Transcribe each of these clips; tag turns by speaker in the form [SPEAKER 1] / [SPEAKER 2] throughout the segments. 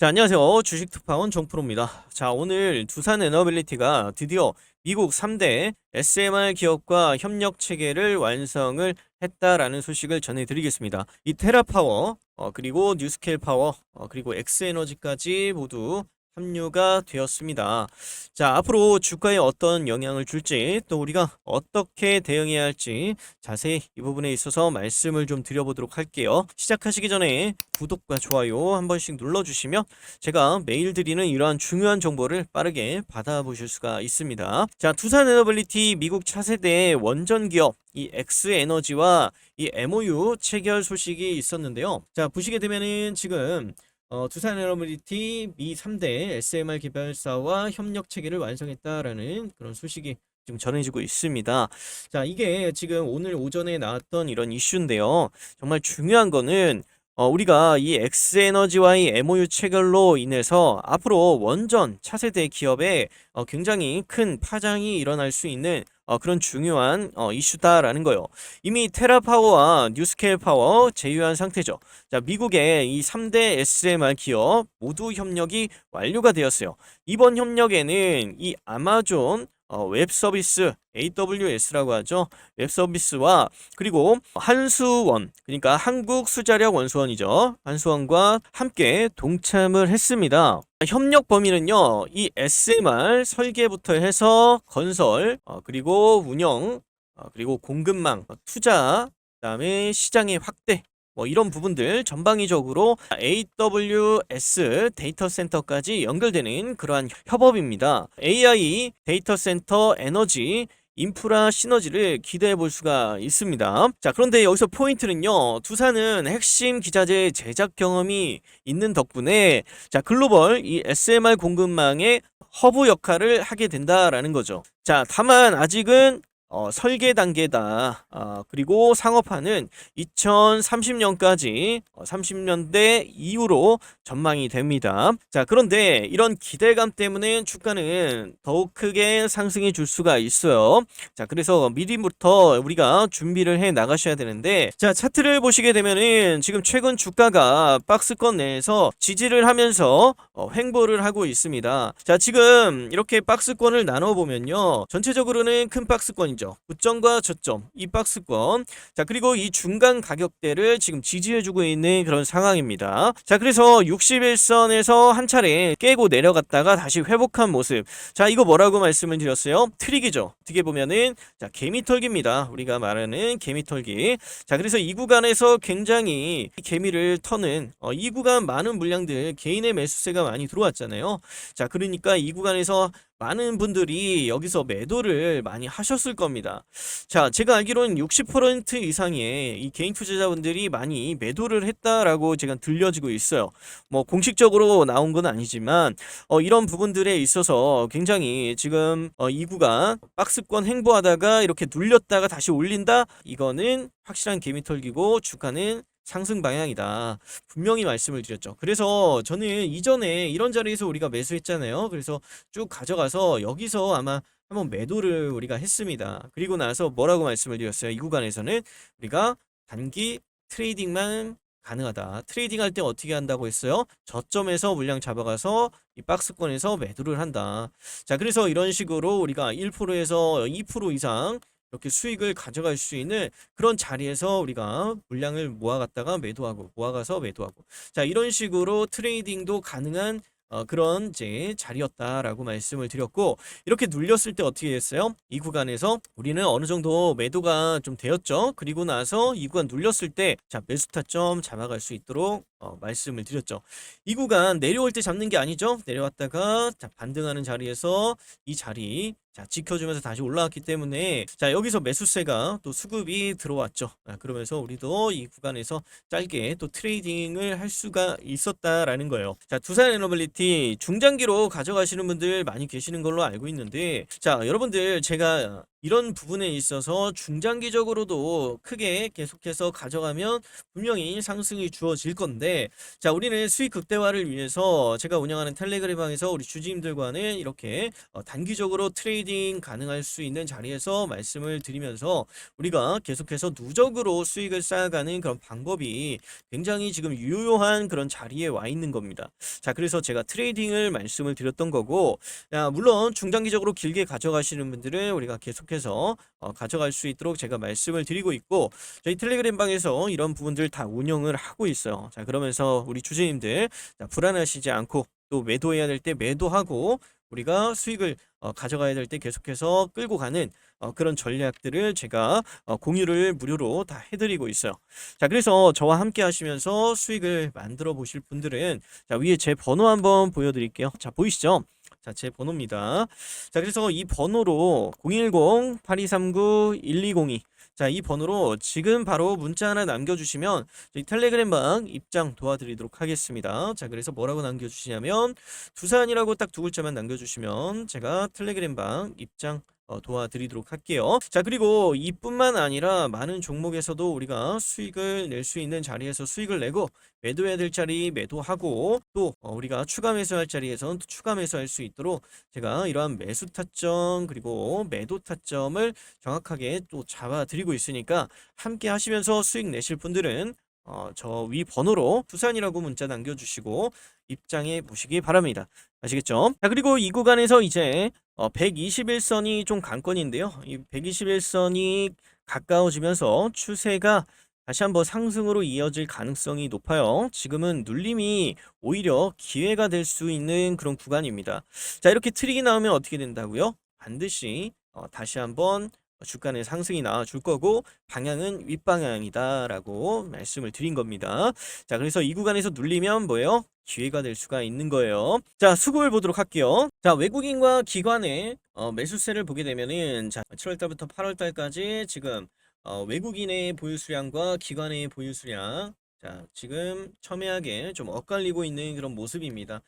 [SPEAKER 1] 자, 안녕하세요. 주식 특파원 정프로입니다. 자, 오늘 두산 에너빌리티가 드디어 미국 3대 SMR 기업과 협력 체계를 완성을 했다라는 소식을 전해드리겠습니다. 이 테라파워, 어, 그리고 뉴스케일 파워, 어, 그리고 엑스에너지까지 모두 합류가 되었습니다. 자, 앞으로 주가에 어떤 영향을 줄지, 또 우리가 어떻게 대응해야 할지 자세히 이 부분에 있어서 말씀을 좀 드려보도록 할게요. 시작하시기 전에 구독과 좋아요 한 번씩 눌러주시면 제가 매일 드리는 이러한 중요한 정보를 빠르게 받아보실 수가 있습니다. 자, 두산 에너빌리티 미국 차세대 원전 기업 이 엑스에너지와 이 MOU 체결 소식이 있었는데요. 자, 보시게 되면은 지금 어, 두산 에너빌리티 미 3대 SMR 개발사와 협력 체계를 완성했다라는 그런 소식이 지금 전해지고 있습니다. 자, 이게 지금 오늘 오전에 나왔던 이런 이슈인데요. 정말 중요한 거는 어, 우리가 이 엑스에너지와의 MOU 체결로 인해서 앞으로 원전 차세대 기업에 어, 굉장히 큰 파장이 일어날 수 있는 어, 그런 중요한 어, 이슈다라는 거요. 이미 테라파워와 뉴스케일 파워 제휴한 상태죠. 자, 미국의 이 3대 SMR 기업 모두 협력이 완료가 되었어요. 이번 협력에는 이 아마존 어, 웹 서비스 AWS라고 하죠. 웹 서비스와 그리고 한수원 그러니까 한국 수자력 원수원이죠. 한수원과 함께 동참을 했습니다. 협력 범위는요. 이 SMR 설계부터 해서 건설 어, 그리고 운영 어, 그리고 공급망 어, 투자 그다음에 시장의 확대 뭐 이런 부분들 전방위적으로 AWS 데이터 센터까지 연결되는 그러한 협업입니다. AI 데이터 센터 에너지 인프라 시너지를 기대해 볼 수가 있습니다. 자, 그런데 여기서 포인트는요. 두산은 핵심 기자재 제작 경험이 있는 덕분에 자, 글로벌 이 SMR 공급망의 허브 역할을 하게 된다라는 거죠. 자, 다만 아직은 어, 설계 단계다. 아, 그리고 상업화는 2030년까지 어, 30년대 이후로 전망이 됩니다. 자, 그런데 이런 기대감 때문에 주가는 더욱 크게 상승해 줄 수가 있어요. 자, 그래서 미리부터 우리가 준비를 해 나가셔야 되는데, 자, 차트를 보시게 되면은 지금 최근 주가가 박스권 내에서 지지를 하면서 어, 횡보를 하고 있습니다. 자, 지금 이렇게 박스권을 나눠 보면요. 전체적으로는 큰 박스권이 죠. 고점과 저점, 이 박스권. 자, 그리고 이 중간 가격대를 지금 지지해주고 있는 그런 상황입니다. 자, 그래서 61선에서 한 차례 깨고 내려갔다가 다시 회복한 모습. 자, 이거 뭐라고 말씀을 드렸어요? 트릭이죠. 어떻게 보면은, 자, 개미털기입니다. 우리가 말하는 개미털기. 자, 그래서 이 구간에서 굉장히 개미를 터는, 어, 이 구간 많은 물량들, 개인의 매수세가 많이 들어왔잖아요. 자, 그러니까 이 구간에서 많은 분들이 여기서 매도를 많이 하셨을 겁니다. 자, 제가 알기로는 60% 이상의 이 개인 투자자분들이 많이 매도를 했다라고 제가 들려지고 있어요. 뭐 공식적으로 나온 건 아니지만 어, 이런 부분들에 있어서 굉장히 지금 어, 이 구간 박스권 행보하다가 이렇게 눌렸다가 다시 올린다. 이거는 확실한 개미털기고 주가는 상승 방향이다. 분명히 말씀을 드렸죠. 그래서 저는 이전에 이런 자리에서 우리가 매수했잖아요. 그래서 쭉 가져가서 여기서 아마 한번 매도를 우리가 했습니다. 그리고 나서 뭐라고 말씀을 드렸어요? 이 구간에서는 우리가 단기 트레이딩만 가능하다. 트레이딩 할 때 어떻게 한다고 했어요? 저점에서 물량 잡아가서 이 박스권에서 매도를 한다. 자, 그래서 이런 식으로 우리가 1%에서 2% 이상 이렇게 수익을 가져갈 수 있는 그런 자리에서 우리가 물량을 모아갔다가 매도하고 모아가서 매도하고 자 이런 식으로 트레이딩도 가능한 어, 그런 이제 자리였다라고 말씀을 드렸고 이렇게 눌렸을 때 어떻게 했어요? 이 구간에서 우리는 어느 정도 매도가 좀 되었죠. 그리고 나서 이 구간 눌렸을 때자 매수 타점 잡아갈 수 있도록 어, 말씀을 드렸죠. 이 구간 내려올 때 잡는 게 아니죠. 내려왔다가 자 반등하는 자리에서 이 자리 자 지켜주면서 다시 올라왔기 때문에 자 여기서 매수세가 또 수급이 들어왔죠. 아, 그러면서 우리도 이 구간에서 짧게 또 트레이딩을 할 수가 있었다라는 거예요. 자 두산 에너빌리티 중장기로 가져가시는 분들 많이 계시는 걸로 알고 있는데 자 여러분들 제가 이런 부분에 있어서 중장기적으로도 크게 계속해서 가져가면 분명히 상승이 주어질 건데 자 우리는 수익 극대화를 위해서 제가 운영하는 텔레그램방에서 우리 주주님들과는 이렇게 어, 단기적으로 트레이딩 트레이딩 가능할 수 있는 자리에서 말씀을 드리면서 우리가 계속해서 누적으로 수익을 쌓아가는 그런 방법이 굉장히 지금 유효한 그런 자리에 와 있는 겁니다. 자, 그래서 제가 트레이딩을 말씀을 드렸던 거고, 야, 물론 중장기적으로 길게 가져가시는 분들은 우리가 계속해서 어, 가져갈 수 있도록 제가 말씀을 드리고 있고, 저희 텔레그램 방에서 이런 부분들 다 운영을 하고 있어요. 자, 그러면서 우리 주주님들 자, 불안하시지 않고 또 매도해야 될 때 매도하고 우리가 수익을 어, 가져가야 될 때 계속해서 끌고 가는 어, 그런 전략들을 제가 어, 공유를 무료로 다 해드리고 있어요. 자, 그래서 저와 함께 하시면서 수익을 만들어 보실 분들은 자, 위에 제 번호 한번 보여드릴게요. 자, 보이시죠? 자, 제 번호입니다. 자, 그래서 이 번호로 010-8239-1202 자, 이 번호로 지금 바로 문자 하나 남겨주시면 저희 텔레그램방 입장 도와드리도록 하겠습니다. 자, 그래서 뭐라고 남겨주시냐면 두산이라고 딱 두 글자만 남겨주시면 제가 텔레그램방 입장 어, 도와드리도록 할게요. 자, 그리고 이뿐만 아니라 많은 종목에서도 우리가 수익을 낼 수 있는 자리에서 수익을 내고 매도해야 될 자리 매도하고 또 어, 우리가 추가 매수할 자리에서는 또 추가 매수할 수 있도록 제가 이러한 매수 타점 그리고 매도 타점을 정확하게 또 잡아드리고 있으니까 함께 하시면서 수익 내실 분들은 어, 저 위 번호로 두산이라고 문자 남겨주시고 입장해 보시기 바랍니다. 아시겠죠? 자, 그리고 이 구간에서 이제 어, 121선이 좀 관건인데요. 이 121선이 가까워지면서 추세가 다시 한번 상승으로 이어질 가능성이 높아요. 지금은 눌림이 오히려 기회가 될 수 있는 그런 구간입니다. 자, 이렇게 트릭이 나오면 어떻게 된다고요? 반드시 어, 다시 한번 주가의 상승이 나와줄 거고 방향은 윗방향이다라고 말씀을 드린 겁니다. 자, 그래서 이 구간에서 눌리면 뭐예요? 기회가 될 수가 있는 거예요. 자, 수급을 보도록 할게요. 자, 외국인과 기관의 어, 매수세를 보게 되면은 자, 7월 달부터 8월 달까지 지금 어, 외국인의 보유 수량과 기관의 보유 수량 자, 지금 첨예하게 좀 엇갈리고 있는 그런 모습입니다.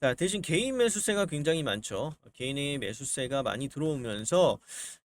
[SPEAKER 1] 자, 대신 개인 매수세가 굉장히 많죠. 개인의 매수세가 많이 들어오면서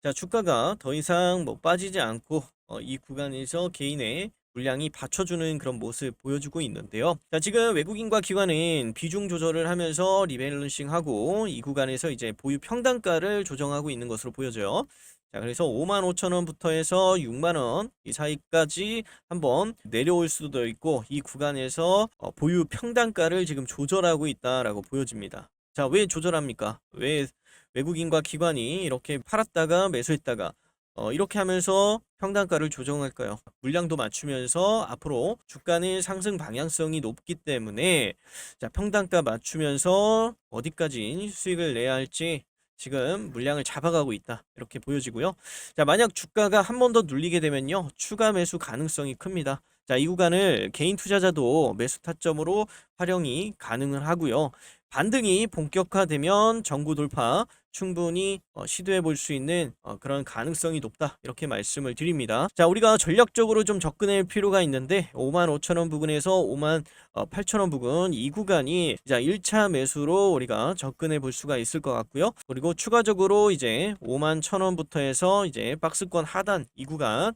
[SPEAKER 1] 자, 주가가 더 이상 뭐 빠지지 않고 어, 이 구간에서 개인의 물량이 받쳐주는 그런 모습 보여주고 있는데요. 자, 지금 외국인과 기관은 비중 조절을 하면서 리밸런싱하고 이 구간에서 이제 보유 평단가를 조정하고 있는 것으로 보여져요. 자, 그래서 5만 5천 원부터 해서 6만 원 이 사이까지 한번 내려올 수도 있고 이 구간에서 어, 보유 평단가를 지금 조절하고 있다라고 보여집니다. 자, 왜 조절합니까? 왜 외국인과 기관이 이렇게 팔았다가 매수했다가 어, 이렇게 하면서 평단가를 조정할까요? 물량도 맞추면서 앞으로 주가는 상승 방향성이 높기 때문에 자, 평단가 맞추면서 어디까지 수익을 내야 할지 지금 물량을 잡아가고 있다. 이렇게 보여지고요. 자, 만약 주가가 한 번 더 눌리게 되면요. 추가 매수 가능성이 큽니다. 자, 이 구간을 개인 투자자도 매수 타점으로 활용이 가능을 하고요. 반등이 본격화되면 정구 돌파 충분히 어, 시도해 볼 수 있는 어, 그런 가능성이 높다 이렇게 말씀을 드립니다. 자 우리가 전략적으로 좀 접근할 필요가 있는데 5만 5천 원 부근에서 5만 어, 8천 원 부근 이 구간이 자 1차 매수로 우리가 접근해 볼 수가 있을 것 같고요. 그리고 추가적으로 이제 5만 1천 원부터 해서 이제 박스권 하단 이 구간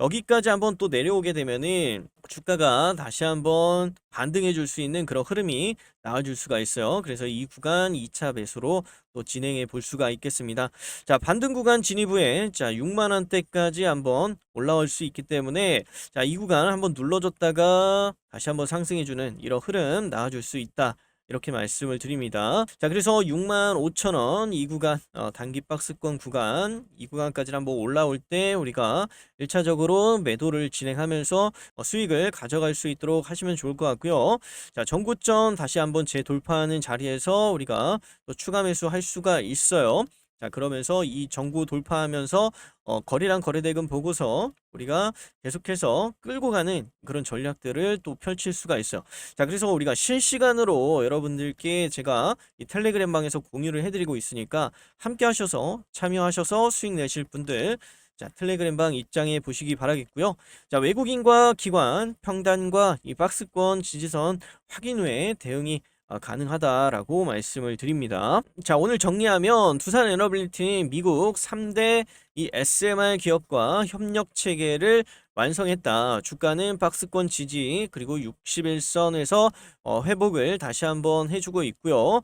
[SPEAKER 1] 여기까지 한번 또 내려오게 되면은 주가가 다시 한번 반등해 줄 수 있는 그런 흐름이 나와줄 수가 있어요. 그래서 이 구간 2차 매수로 또 진행해 볼 수가 있겠습니다. 자, 반등 구간 진입 후에 자, 6만 원대까지 한번 올라올 수 있기 때문에 자, 이 구간 한번 눌러줬다가 다시 한번 상승해 주는 이런 흐름 나와 줄 수 있다. 이렇게 말씀을 드립니다. 자, 그래서 6만 5천 원 이 구간 어, 단기 박스권 구간 이 구간까지 한번 올라올 때 우리가 1차적으로 매도를 진행하면서 어, 수익을 가져갈 수 있도록 하시면 좋을 것 같고요. 자, 전고점 다시 한번 재돌파하는 자리에서 우리가 또 추가 매수 할 수가 있어요. 자, 그러면서 이 전구 돌파하면서 어, 거래량 거래대금 보고서 우리가 계속해서 끌고 가는 그런 전략들을 또 펼칠 수가 있어요. 자, 그래서 우리가 실시간으로 여러분들께 제가 이 텔레그램 방에서 공유를 해드리고 있으니까 함께 하셔서 참여하셔서 수익 내실 분들 자, 텔레그램 방 입장해 보시기 바라겠고요. 자, 외국인과 기관 평단과 이 박스권 지지선 확인 후에 대응이 어, 가능하다라고 말씀을 드립니다. 자, 오늘 정리하면 두산 에너빌리티 미국 3대 이 SMR 기업과 협력 체계를 완성했다. 주가는 박스권 지지 그리고 61선에서 어, 회복을 다시 한번 해주고 있고요.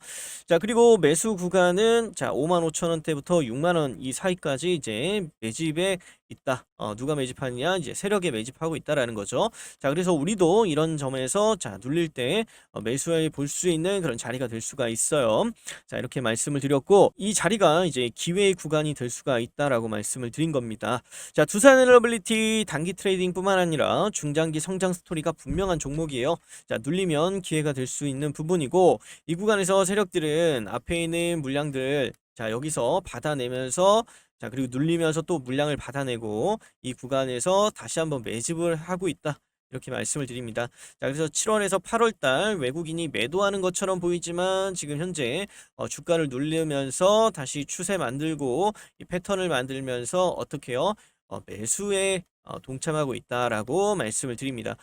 [SPEAKER 1] 자 그리고 매수 구간은 자 55,000원대부터 6만 원 이 사이까지 이제 매집에 있다. 어, 누가 매집하느냐 이제 세력에 매집하고 있다라는 거죠. 자 그래서 우리도 이런 점에서 자 눌릴 때 어, 매수해 볼수 있는 그런 자리가 될 수가 있어요. 자 이렇게 말씀을 드렸고 이 자리가 이제 기회의 구간이 될 수가 있다라고 말 씀을 드린 겁니다. 자 두산 에너빌리티 단기 트레이딩뿐만 아니라 중장기 성장 스토리가 분명한 종목이에요. 자 눌리면 기회가 될 수 있는 부분이고 이 구간에서 세력들은 앞에 있는 물량들 자 여기서 받아내면서 자 그리고 눌리면서 또 물량을 받아내고 이 구간에서 다시 한번 매집을 하고 있다. 이렇게 말씀을 드립니다. 자, 그래서 7월에서 8월 달 외국인이 매도하는 것처럼 보이지만 지금 현재 어, 주가를 누르면서 다시 추세 만들고 이 패턴을 만들면서 어떻게요? 어, 매수에 어, 동참하고 있다라고 말씀을 드립니다.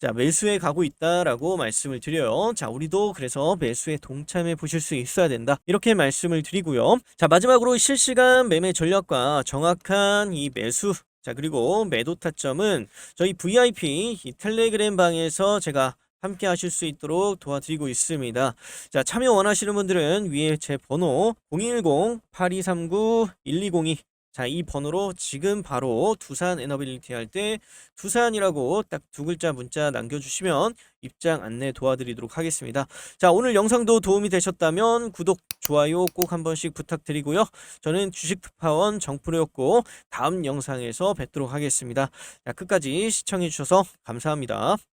[SPEAKER 1] 자, 매수에 가고 있다라고 말씀을 드려요. 자, 우리도 그래서 매수에 동참해 보실 수 있어야 된다. 이렇게 말씀을 드리고요. 자, 마지막으로 실시간 매매 전략과 정확한 이 매수 자, 그리고 매도 타점은 저희 VIP 이 텔레그램 방에서 제가 함께 하실 수 있도록 도와드리고 있습니다. 자, 참여 원하시는 분들은 위에 제 번호 010-8239-1202 자, 이 번호로 지금 바로 두산 에너빌리티 할 때 두산이라고 딱 두 글자 문자 남겨주시면 입장 안내 도와드리도록 하겠습니다. 자, 오늘 영상도 도움이 되셨다면 구독, 좋아요 꼭 한 번씩 부탁드리고요. 저는 주식 특파원 정프로였고 다음 영상에서 뵙도록 하겠습니다. 자, 끝까지 시청해주셔서 감사합니다.